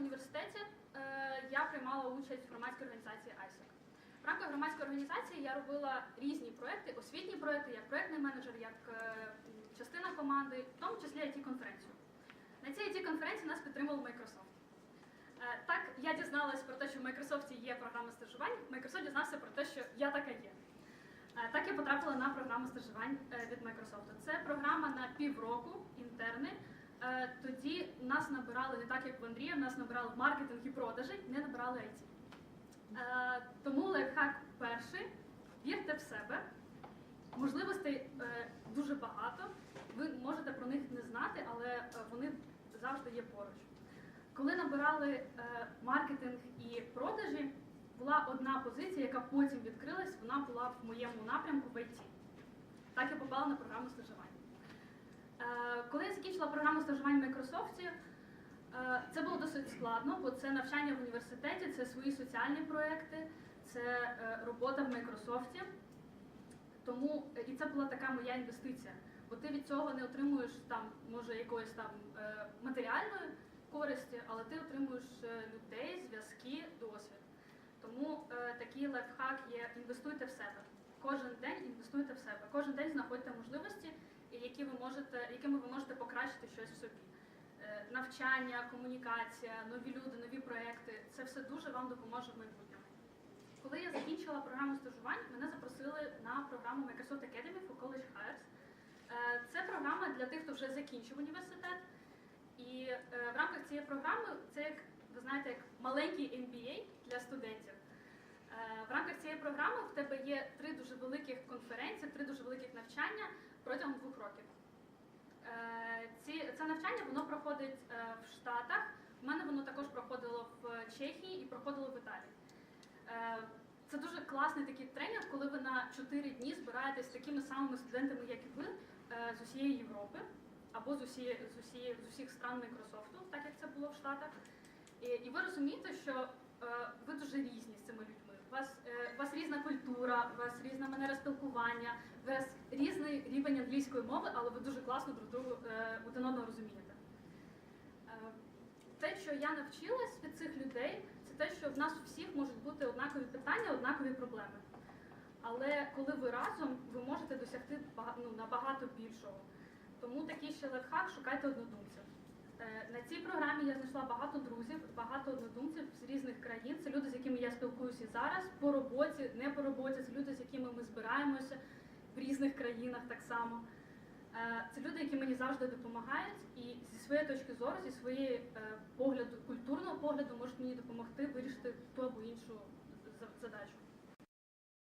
в університеті, е, я приймала участь в громадській організації ISEC. В рамках громадської організації я робила різні проекти, освітні проекти, як проектний менеджер, як е, частина команди, в тому числі it конференцію На цій it конференції нас підтримував Microsoft. Е, Так, я дізналась про те, що в Microsoft є програма стажувань. Microsoft дізнався про те, що я така є. Так я потрапила на програму стажувань від Microsoft. Це програма на півроку інтерни. Тоді нас набирали не так, як в Андрія, нас набирали маркетинг і продажі, не набирали IT. Е, Тому лайфхак перший. Вірте в себе. Можливостей е, дуже багато. Ви можете про них не знати, але е, вони завжди є поруч. Коли набирали е, маркетинг і продажі, була одна позиція, яка потім відкрилась, вона була в моєму напрямку в IT. Так я попала на програму стажування. Е, Коли я закінчила програму стажування в Microsoft, е, це було досить складно, бо це навчання в університеті, це свої соціальні проекти, це е, робота в Microsoft. Тому і це була така моя інвестиція. Бо ти від цього не отримуєш там, може, якоїсь там матеріальної користі, але ти отримуєш людей, зв'язки, досвід. Тому такий лайфхак є інвестуйте в себе. Кожен день інвестуйте в себе. Кожен день знаходьте можливості, і які ви можете, якими ви можете покращити щось в собі. Е, навчання, комунікація, нові люди, нові проекти це все дуже вам допоможе в майбутньому. Коли я закінчила програму стажувань, мене запросили на програму Microsoft Academy for College Hires. Е, Це програма для тих, хто вже закінчив університет. І е, в рамках цієї програми це як ви знаєте, як маленький MBA для студентів. Е, В рамках цієї програми в тебе є три дуже великих конференції, три дуже великих навчання протягом двох років. Е, це навчання воно проходить е, в Штатах. У мене воно також проходило в Чехії і проходило в Італії. Це дуже класний такий тренінг, коли ви на 4 дні збираєтесь з такими самими студентами, як і ви, з усієї Європи або з, усієї, з, усієї, з усіх стран Майкрософту, так як це було в Штатах. І, і ви розумієте, що ви дуже різні з цими людьми. Вас різна культура, у вас різна манера спілкування, у вас різний рівень англійської мови, але ви дуже класно друг другу е, один одного розумієте. Е, те, що я навчилась від цих людей, це те, що в нас у всіх можуть бути однакові питання, однакові проблеми. Але коли ви разом, ви можете досягти ну, набагато більшого. Тому такий ще лайфхак шукайте однодумців. Е, На цій програмі я знайшла багато друзів, багато однодумців з різних країн. Це люди, з якими я спілкуюся зараз по роботі, не по роботі. Це люди, з якими ми збираємося в різних країнах так само. Е, Це люди, які мені завжди допомагають, і зі своєї точки зору, зі своєї е, погляду, культурного погляду, можуть мені допомогти вирішити ту або іншу задачу.